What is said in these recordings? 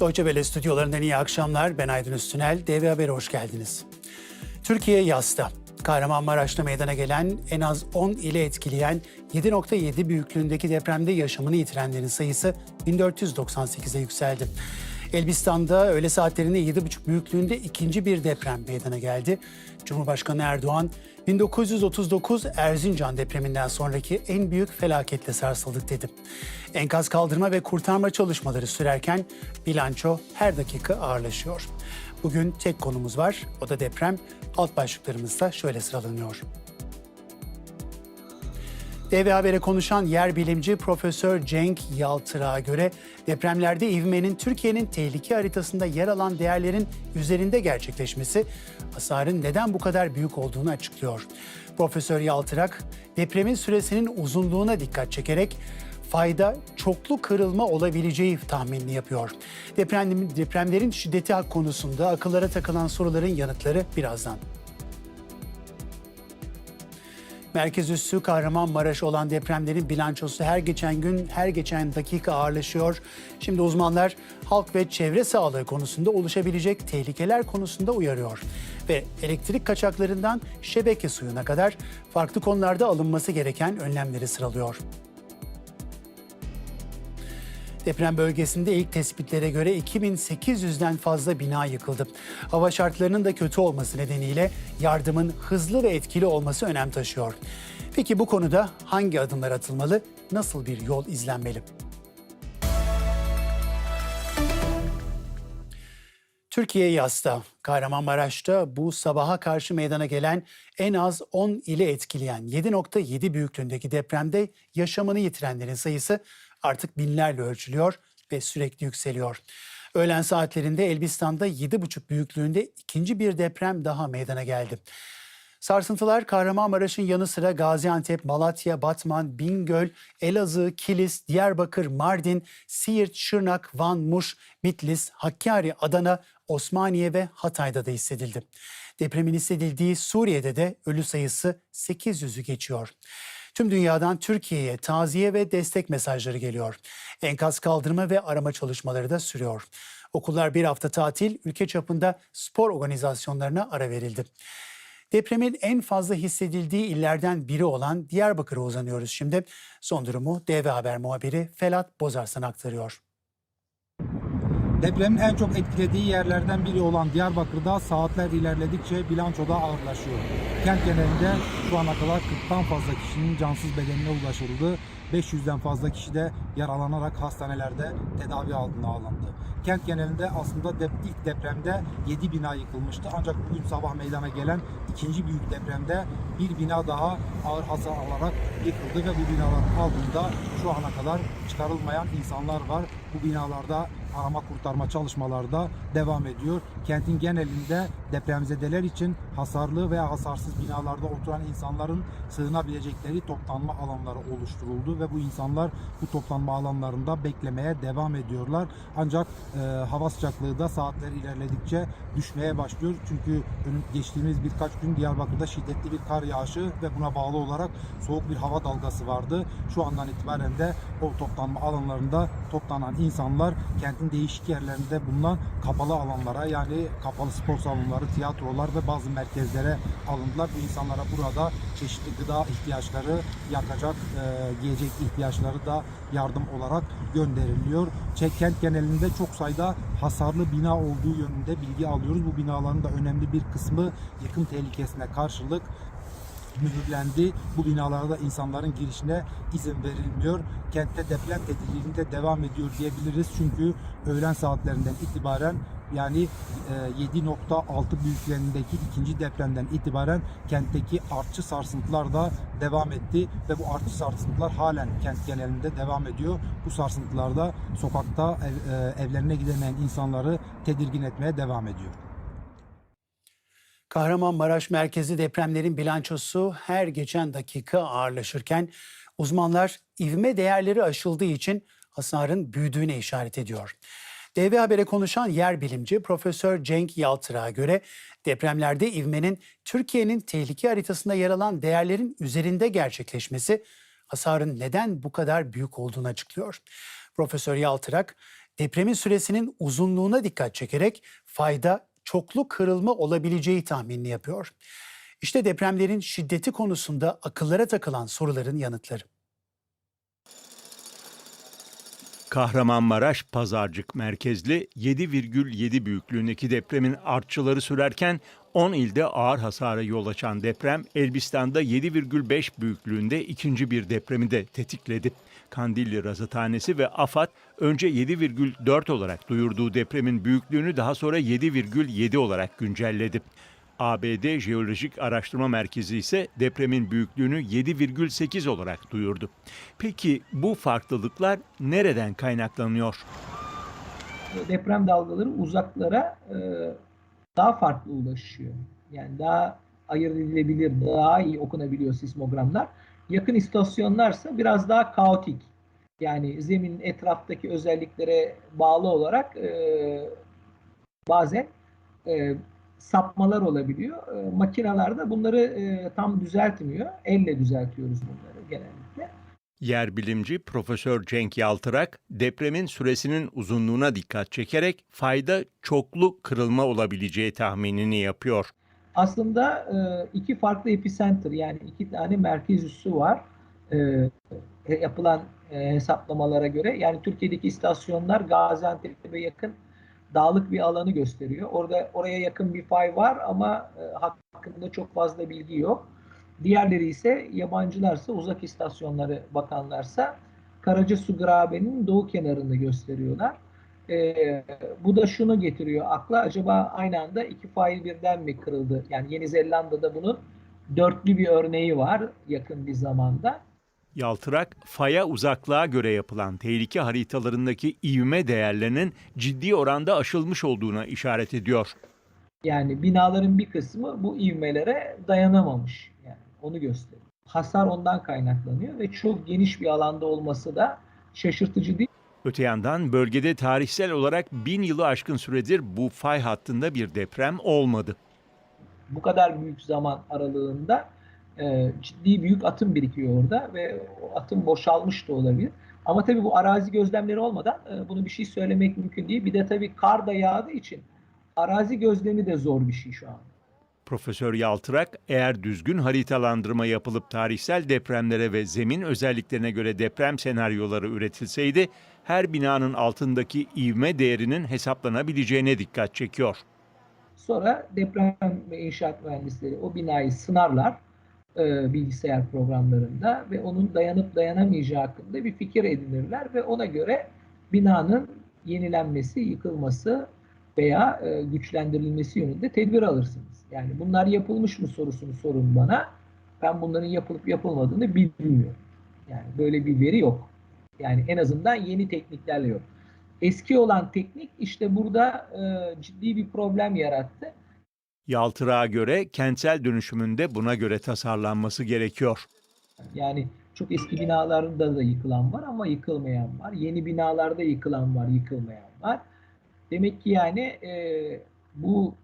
Deutsche Welle stüdyolarından iyi akşamlar. Ben Aydın Üstünel. DV Haber'e hoş geldiniz. Türkiye yasta. Kahramanmaraş'ta meydana gelen en az 10 ile etkileyen 7.7 büyüklüğündeki depremde yaşamını yitirenlerin sayısı 1498'e yükseldi. Elbistan'da öğle saatlerinde 7.5 büyüklüğünde ikinci bir deprem meydana geldi. Cumhurbaşkanı Erdoğan, 1939 Erzincan depreminden sonraki en büyük felaketle sarsıldık dedi. Enkaz kaldırma ve kurtarma çalışmaları sürerken bilanço her dakika ağırlaşıyor. Bugün tek konumuz var, o da deprem. Alt başlıklarımız da şöyle sıralanıyor. DV Haber'e konuşan yer bilimci Profesör Cenk Yaltır'a göre depremlerde ivmenin Türkiye'nin tehlike haritasında yer alan değerlerin üzerinde gerçekleşmesi hasarın neden bu kadar büyük olduğunu açıklıyor. Profesör Yaltırak depremin süresinin uzunluğuna dikkat çekerek fayda çoklu kırılma olabileceği tahminini yapıyor. Deprem, depremlerin şiddeti konusunda akıllara takılan soruların yanıtları birazdan. Merkez üssü Kahramanmaraş olan depremlerin bilançosu her geçen gün, her geçen dakika ağırlaşıyor. Şimdi uzmanlar halk ve çevre sağlığı konusunda oluşabilecek tehlikeler konusunda uyarıyor. Ve elektrik kaçaklarından şebeke suyuna kadar farklı konularda alınması gereken önlemleri sıralıyor. Deprem bölgesinde ilk tespitlere göre 2800'den fazla bina yıkıldı. Hava şartlarının da kötü olması nedeniyle yardımın hızlı ve etkili olması önem taşıyor. Peki bu konuda hangi adımlar atılmalı? Nasıl bir yol izlenmeli? Türkiye yasta. Kahramanmaraş'ta bu sabaha karşı meydana gelen en az 10 ile etkileyen 7.7 büyüklüğündeki depremde yaşamını yitirenlerin sayısı artık binlerle ölçülüyor ve sürekli yükseliyor. Öğlen saatlerinde Elbistan'da 7.5 büyüklüğünde ikinci bir deprem daha meydana geldi. Sarsıntılar Kahramanmaraş'ın yanı sıra Gaziantep, Malatya, Batman, Bingöl, Elazığ, Kilis, Diyarbakır, Mardin, Siirt, Şırnak, Van, Muş, Bitlis, Hakkari, Adana, Osmaniye ve Hatay'da da hissedildi. Depremin hissedildiği Suriye'de de ölü sayısı 800'ü geçiyor. Tüm dünyadan Türkiye'ye taziye ve destek mesajları geliyor. Enkaz kaldırma ve arama çalışmaları da sürüyor. Okullar bir hafta tatil, ülke çapında spor organizasyonlarına ara verildi. Depremin en fazla hissedildiği illerden biri olan Diyarbakır'a uzanıyoruz şimdi. Son durumu DV Haber muhabiri Felat Bozarsan aktarıyor. Depremin en çok etkilediği yerlerden biri olan Diyarbakır'da saatler ilerledikçe bilançoda ağırlaşıyor. Kent genelinde şu ana kadar 40'tan fazla kişinin cansız bedenine ulaşıldı. 500'den fazla kişi de yaralanarak hastanelerde tedavi altına alındı. Kent genelinde aslında dep ilk depremde 7 bina yıkılmıştı. Ancak bugün sabah meydana gelen ikinci büyük depremde bir bina daha ağır hasar alarak yıkıldı ve bu binaların altında şu ana kadar çıkarılmayan insanlar var. Bu binalarda arama kurtarma çalışmaları da devam ediyor. Kentin genelinde depremzedeler için hasarlı veya hasarsız binalarda oturan insanların sığınabilecekleri toplanma alanları oluşturuldu ve bu insanlar bu toplanma alanlarında beklemeye devam ediyorlar. Ancak e, hava sıcaklığı da saatler ilerledikçe düşmeye başlıyor. Çünkü geçtiğimiz birkaç gün Diyarbakır'da şiddetli bir kar yağışı ve buna bağlı olarak soğuk bir hava dalgası vardı. Şu andan itibaren de o toplanma alanlarında toplanan insanlar kentin değişik yerlerinde bulunan kapalı alanlara yani kapalı spor salonları, tiyatrolar ve bazı merkezlere alındılar. Bu insanlara burada çeşitli gıda ihtiyaçları, yakacak, e, giyecek ihtiyaçları da yardım olarak gönderiliyor. Çek kent genelinde çok sayıda hasarlı bina olduğu yönünde bilgi alıyoruz. Bu binaların da önemli bir kısmı yıkım tehlikesine karşılık mühürlendi. Bu binalarda insanların girişine izin verilmiyor. Kentte deprem tedirginliği devam ediyor diyebiliriz. Çünkü öğlen saatlerinden itibaren yani 7.6 büyüklüğündeki ikinci depremden itibaren kentteki artçı sarsıntılar da devam etti ve bu artçı sarsıntılar halen kent genelinde devam ediyor. Bu sarsıntılarda sokakta e, evlerine gidemeyen insanları tedirgin etmeye devam ediyor. Kahramanmaraş merkezi depremlerin bilançosu her geçen dakika ağırlaşırken uzmanlar ivme değerleri aşıldığı için hasarın büyüdüğüne işaret ediyor. DV Haber'e konuşan yer bilimci Profesör Cenk Yaltır'a göre depremlerde ivmenin Türkiye'nin tehlike haritasında yer alan değerlerin üzerinde gerçekleşmesi hasarın neden bu kadar büyük olduğunu açıklıyor. Profesör Yaltırak, depremin süresinin uzunluğuna dikkat çekerek fayda çoklu kırılma olabileceği tahminini yapıyor. İşte depremlerin şiddeti konusunda akıllara takılan soruların yanıtları. Kahramanmaraş Pazarcık merkezli 7,7 büyüklüğündeki depremin artçıları sürerken 10 ilde ağır hasara yol açan deprem Elbistan'da 7,5 büyüklüğünde ikinci bir depremi de tetikledi. Kandilli Razathanesi ve AFAD önce 7,4 olarak duyurduğu depremin büyüklüğünü daha sonra 7,7 olarak güncelledi. ABD Jeolojik Araştırma Merkezi ise depremin büyüklüğünü 7,8 olarak duyurdu. Peki bu farklılıklar nereden kaynaklanıyor? deprem dalgaları uzaklara e, daha farklı ulaşıyor. Yani daha ayırt edilebilir, daha iyi okunabiliyor sismogramlar. Yakın istasyonlarsa biraz daha kaotik. Yani zeminin etraftaki özelliklere bağlı olarak e, bazen e, sapmalar olabiliyor. E, makinalarda bunları e, tam düzeltmiyor. Elle düzeltiyoruz bunları genellikle. Yer bilimci Profesör Cenk Yaltırak depremin süresinin uzunluğuna dikkat çekerek fayda çoklu kırılma olabileceği tahminini yapıyor. aslında e, iki farklı epicenter yani iki tane merkez üssü var e, yapılan e, hesaplamalara göre. Yani Türkiye'deki istasyonlar Gaziantep'e yakın dağlık bir alanı gösteriyor. Orada oraya yakın bir fay var ama e, hakkında çok fazla bilgi yok. Diğerleri ise yabancılarsa uzak istasyonları bakanlarsa Karacasu Graben'in doğu kenarını gösteriyorlar. Ee, bu da şunu getiriyor akla. Acaba aynı anda iki fail birden mi kırıldı? Yani Yeni Zelanda'da bunun dörtlü bir örneği var yakın bir zamanda. Yaltırak, faya uzaklığa göre yapılan tehlike haritalarındaki ivme değerlerinin ciddi oranda aşılmış olduğuna işaret ediyor. Yani binaların bir kısmı bu ivmelere dayanamamış. Yani onu gösteriyor. Hasar ondan kaynaklanıyor ve çok geniş bir alanda olması da şaşırtıcı değil. Öte yandan bölgede tarihsel olarak bin yılı aşkın süredir bu fay hattında bir deprem olmadı. bu kadar büyük zaman aralığında e, ciddi büyük atım birikiyor orada ve o atım boşalmış da olabilir. Ama tabii bu arazi gözlemleri olmadan e, bunu bir şey söylemek mümkün değil. Bir de tabii kar da yağdığı için arazi gözlemi de zor bir şey şu an. Profesör Yaltırak, eğer düzgün haritalandırma yapılıp tarihsel depremlere ve zemin özelliklerine göre deprem senaryoları üretilseydi, her binanın altındaki ivme değerinin hesaplanabileceğine dikkat çekiyor. Sonra deprem ve inşaat mühendisleri o binayı sınarlar e, bilgisayar programlarında ve onun dayanıp dayanamayacağı hakkında bir fikir edinirler ve ona göre binanın yenilenmesi, yıkılması veya e, güçlendirilmesi yönünde tedbir alırsınız. Yani bunlar yapılmış mı sorusunu sorun bana. Ben bunların yapılıp yapılmadığını bilmiyorum. Yani böyle bir veri yok. Yani en azından yeni tekniklerle yok. Eski olan teknik işte burada e, ciddi bir problem yarattı. Yaltırak'a göre kentsel dönüşümünde buna göre tasarlanması gerekiyor. Yani çok eski binalarda da yıkılan var ama yıkılmayan var. Yeni binalarda yıkılan var, yıkılmayan var. Demek ki yani e, bu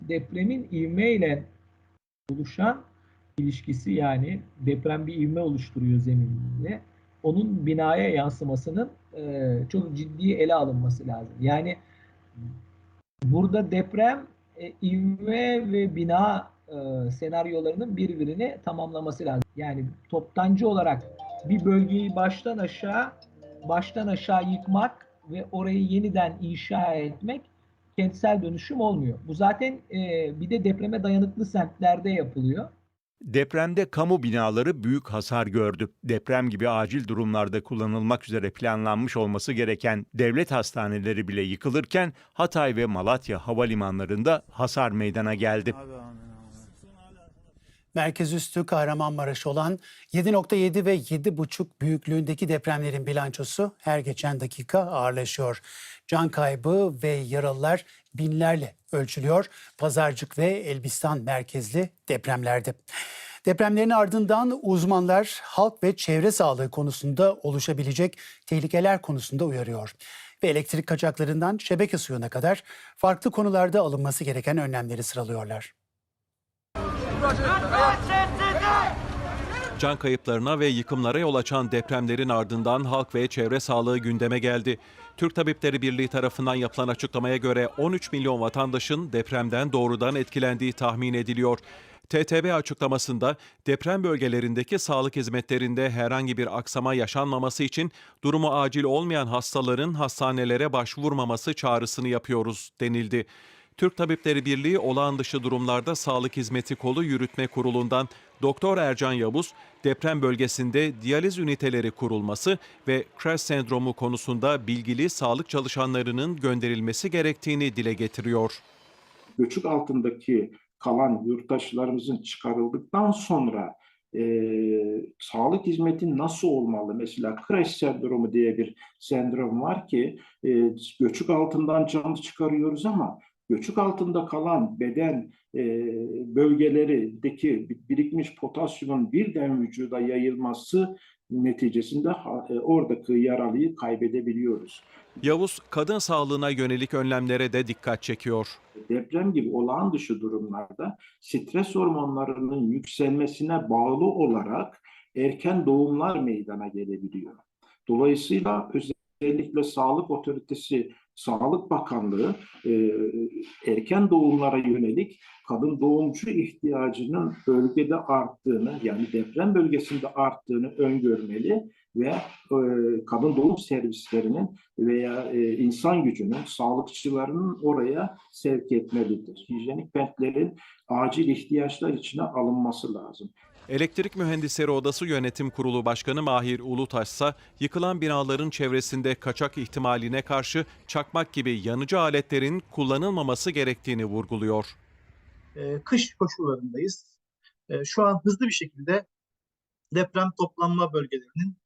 depremin ivmeyle oluşan ilişkisi yani deprem bir ivme oluşturuyor zemininde. Onun binaya yansımasının e, çok ciddi ele alınması lazım. Yani burada deprem e, ivme ve bina e, senaryolarının birbirini tamamlaması lazım. Yani toptancı olarak bir bölgeyi baştan aşağı baştan aşağı yıkmak ve orayı yeniden inşa etmek kentsel dönüşüm olmuyor. Bu zaten e, bir de depreme dayanıklı semtlerde yapılıyor. Depremde kamu binaları büyük hasar gördü. Deprem gibi acil durumlarda kullanılmak üzere planlanmış olması gereken devlet hastaneleri bile yıkılırken Hatay ve Malatya havalimanlarında hasar meydana geldi. Merkez üstü Kahramanmaraş olan 7.7 ve 7.5 büyüklüğündeki depremlerin bilançosu her geçen dakika ağırlaşıyor. Can kaybı ve yaralılar binlerle ölçülüyor. Pazarcık ve Elbistan merkezli depremlerde. Depremlerin ardından uzmanlar halk ve çevre sağlığı konusunda oluşabilecek tehlikeler konusunda uyarıyor. Ve elektrik kaçaklarından şebeke suyuna kadar farklı konularda alınması gereken önlemleri sıralıyorlar. Can kayıplarına ve yıkımlara yol açan depremlerin ardından halk ve çevre sağlığı gündeme geldi. Türk Tabipleri Birliği tarafından yapılan açıklamaya göre 13 milyon vatandaşın depremden doğrudan etkilendiği tahmin ediliyor. TTB açıklamasında deprem bölgelerindeki sağlık hizmetlerinde herhangi bir aksama yaşanmaması için durumu acil olmayan hastaların hastanelere başvurmaması çağrısını yapıyoruz denildi. Türk Tabipleri Birliği olağan dışı durumlarda sağlık hizmeti kolu yürütme kurulundan Doktor Ercan Yavuz, deprem bölgesinde diyaliz üniteleri kurulması ve crash sendromu konusunda bilgili sağlık çalışanlarının gönderilmesi gerektiğini dile getiriyor. göçük altındaki kalan yurttaşlarımızın çıkarıldıktan sonra e, sağlık hizmeti nasıl olmalı? Mesela crash sendromu diye bir sendrom var ki e, göçük altından canlı çıkarıyoruz ama göçük altında kalan beden e, bölgelerindeki birikmiş potasyumun birden vücuda yayılması neticesinde e, oradaki yaralıyı kaybedebiliyoruz. Yavuz, kadın sağlığına yönelik önlemlere de dikkat çekiyor. deprem gibi olağan dışı durumlarda stres hormonlarının yükselmesine bağlı olarak erken doğumlar meydana gelebiliyor. Dolayısıyla özellikle Sağlık Otoritesi, Sağlık Bakanlığı e, erken doğumlara yönelik kadın doğumcu ihtiyacının bölgede arttığını yani deprem bölgesinde arttığını öngörmeli ve e, kadın doğum servislerinin veya e, insan gücünün, sağlıkçılarının oraya sevk etmelidir. Hijyenik bentlerin acil ihtiyaçlar içine alınması lazım. Elektrik Mühendisleri Odası Yönetim Kurulu Başkanı Mahir Ulutaş ise yıkılan binaların çevresinde kaçak ihtimaline karşı çakmak gibi yanıcı aletlerin kullanılmaması gerektiğini vurguluyor. e, kış koşullarındayız. E, şu an hızlı bir şekilde deprem toplanma bölgelerinin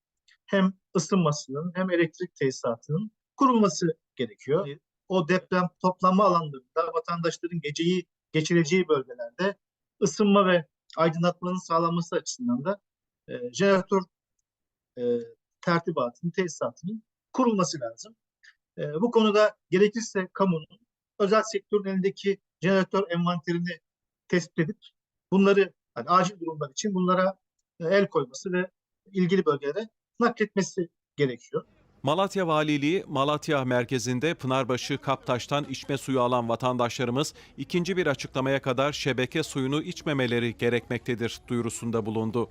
hem ısınmasının hem elektrik tesisatının kurulması gerekiyor. E, O deprem toplanma alanlarında vatandaşların geceyi geçireceği bölgelerde ısınma ve aydınlatmanın sağlanması açısından da e, jeneratör e, tertibatının, tesisatının kurulması lazım. E, bu konuda gerekirse kamunun özel sektörün elindeki jeneratör envanterini tespit edip bunları hani acil durumlar için bunlara e, el koyması ve ilgili bölgelere nakletmesi gerekiyor. Malatya Valiliği, Malatya merkezinde Pınarbaşı Kaptaş'tan içme suyu alan vatandaşlarımız ikinci bir açıklamaya kadar şebeke suyunu içmemeleri gerekmektedir duyurusunda bulundu.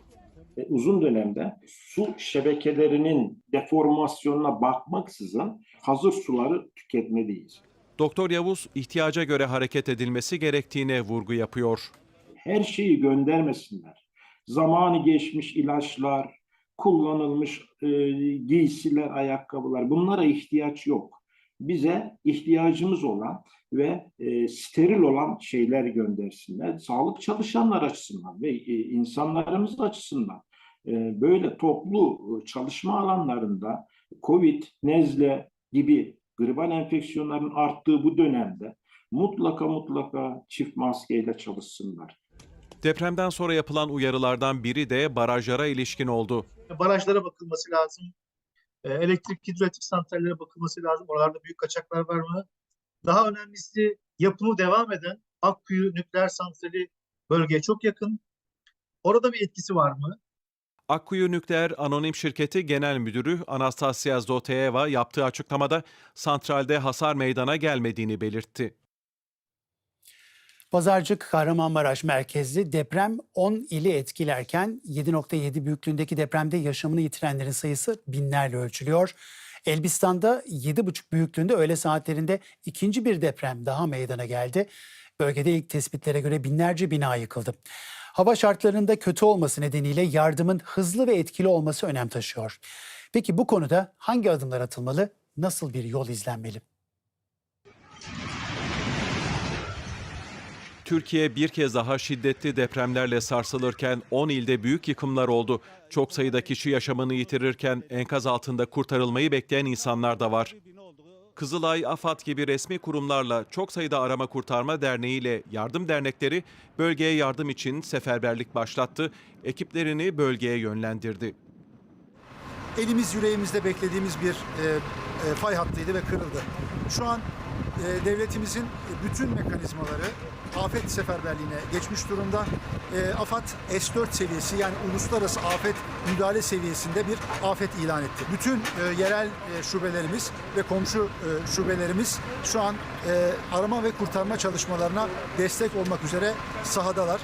Uzun dönemde su şebekelerinin deformasyonuna bakmaksızın hazır suları tüketmeliyiz. Doktor Yavuz ihtiyaca göre hareket edilmesi gerektiğine vurgu yapıyor. Her şeyi göndermesinler. Zamanı geçmiş ilaçlar, kullanılmış e, giysiler, ayakkabılar bunlara ihtiyaç yok. Bize ihtiyacımız olan ve e, steril olan şeyler göndersinler. Sağlık çalışanlar açısından ve e, insanlarımız açısından e, böyle toplu e, çalışma alanlarında COVID, nezle gibi gribal enfeksiyonların arttığı bu dönemde mutlaka mutlaka çift maskeyle çalışsınlar. Depremden sonra yapılan uyarılardan biri de barajlara ilişkin oldu. Barajlara bakılması lazım. E, Elektrik hidroelektrik santrallere bakılması lazım. Oralarda büyük kaçaklar var mı? Daha önemlisi yapımı devam eden Akkuyu nükleer santrali bölgeye çok yakın. Orada bir etkisi var mı? Akkuyu Nükleer Anonim Şirketi Genel Müdürü Anastasia Zoteyeva yaptığı açıklamada santralde hasar meydana gelmediğini belirtti. Pazarcık Kahramanmaraş merkezli deprem 10 ili etkilerken 7.7 büyüklüğündeki depremde yaşamını yitirenlerin sayısı binlerle ölçülüyor. Elbistan'da 7.5 büyüklüğünde öğle saatlerinde ikinci bir deprem daha meydana geldi. Bölgede ilk tespitlere göre binlerce bina yıkıldı. Hava şartlarında kötü olması nedeniyle yardımın hızlı ve etkili olması önem taşıyor. Peki bu konuda hangi adımlar atılmalı? Nasıl bir yol izlenmeli? Türkiye bir kez daha şiddetli depremlerle sarsılırken 10 ilde büyük yıkımlar oldu. Çok sayıda kişi yaşamını yitirirken enkaz altında kurtarılmayı bekleyen insanlar da var. Kızılay, AFAD gibi resmi kurumlarla çok sayıda arama kurtarma derneği ile yardım dernekleri bölgeye yardım için seferberlik başlattı. Ekiplerini bölgeye yönlendirdi. elimiz yüreğimizde beklediğimiz bir e, e, fay hattıydı ve kırıldı. Şu an e, devletimizin bütün mekanizmaları afet seferberliğine geçmiş durumda. E, AFAD S4 seviyesi yani uluslararası afet müdahale seviyesinde bir afet ilan etti. Bütün e, yerel e, şubelerimiz ve komşu e, şubelerimiz şu an e, arama ve kurtarma çalışmalarına destek olmak üzere sahadalar.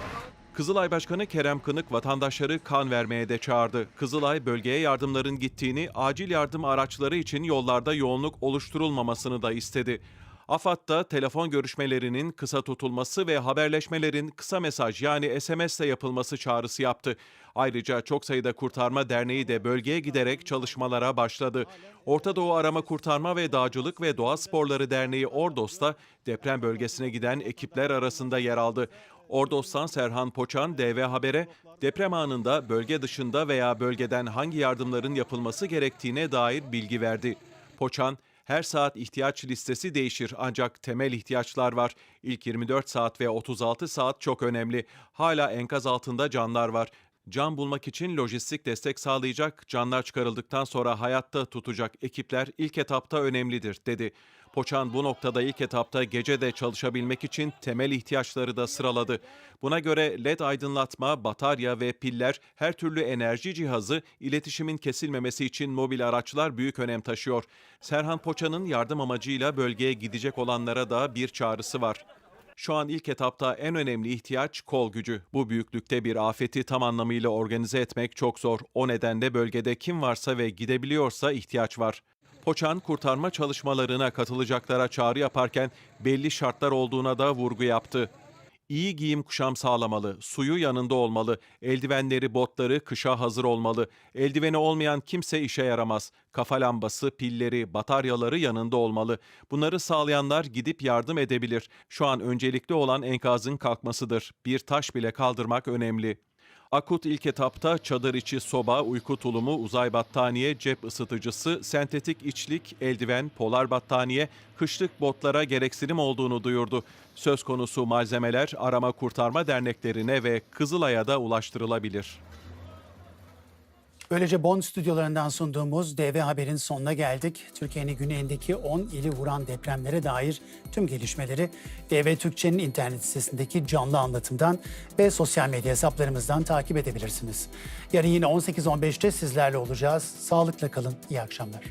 Kızılay Başkanı Kerem Kınık vatandaşları kan vermeye de çağırdı. Kızılay bölgeye yardımların gittiğini, acil yardım araçları için yollarda yoğunluk oluşturulmamasını da istedi. AFAD da telefon görüşmelerinin kısa tutulması ve haberleşmelerin kısa mesaj yani SMS ile yapılması çağrısı yaptı. Ayrıca çok sayıda kurtarma derneği de bölgeye giderek çalışmalara başladı. Orta Doğu Arama Kurtarma ve Dağcılık ve Doğa Sporları Derneği Ordos da deprem bölgesine giden ekipler arasında yer aldı. Ordos'tan Serhan Poçan DV Haber'e deprem anında bölge dışında veya bölgeden hangi yardımların yapılması gerektiğine dair bilgi verdi. Poçan, her saat ihtiyaç listesi değişir ancak temel ihtiyaçlar var. İlk 24 saat ve 36 saat çok önemli. Hala enkaz altında canlar var. Can bulmak için lojistik destek sağlayacak, canlar çıkarıldıktan sonra hayatta tutacak ekipler ilk etapta önemlidir, dedi. Poçan bu noktada ilk etapta gece de çalışabilmek için temel ihtiyaçları da sıraladı. Buna göre led aydınlatma, batarya ve piller, her türlü enerji cihazı, iletişimin kesilmemesi için mobil araçlar büyük önem taşıyor. Serhan Poçan'ın yardım amacıyla bölgeye gidecek olanlara da bir çağrısı var. Şu an ilk etapta en önemli ihtiyaç kol gücü. Bu büyüklükte bir afeti tam anlamıyla organize etmek çok zor. O nedenle bölgede kim varsa ve gidebiliyorsa ihtiyaç var. Poçan kurtarma çalışmalarına katılacaklara çağrı yaparken belli şartlar olduğuna da vurgu yaptı. İyi giyim kuşam sağlamalı, suyu yanında olmalı, eldivenleri, botları kışa hazır olmalı. Eldiveni olmayan kimse işe yaramaz. Kafa lambası, pilleri, bataryaları yanında olmalı. Bunları sağlayanlar gidip yardım edebilir. Şu an öncelikli olan enkazın kalkmasıdır. Bir taş bile kaldırmak önemli. Akut ilk etapta çadır içi soba, uyku tulumu, uzay battaniye, cep ısıtıcısı, sentetik içlik, eldiven, polar battaniye, kışlık botlara gereksinim olduğunu duyurdu. Söz konusu malzemeler arama kurtarma derneklerine ve Kızılay'a da ulaştırılabilir. Böylece Bonn stüdyolarından sunduğumuz DV Haber'in sonuna geldik. Türkiye'nin güneyindeki 10 ili vuran depremlere dair tüm gelişmeleri DV Türkçe'nin internet sitesindeki canlı anlatımdan ve sosyal medya hesaplarımızdan takip edebilirsiniz. Yarın yine 18.15'te sizlerle olacağız. Sağlıkla kalın, iyi akşamlar.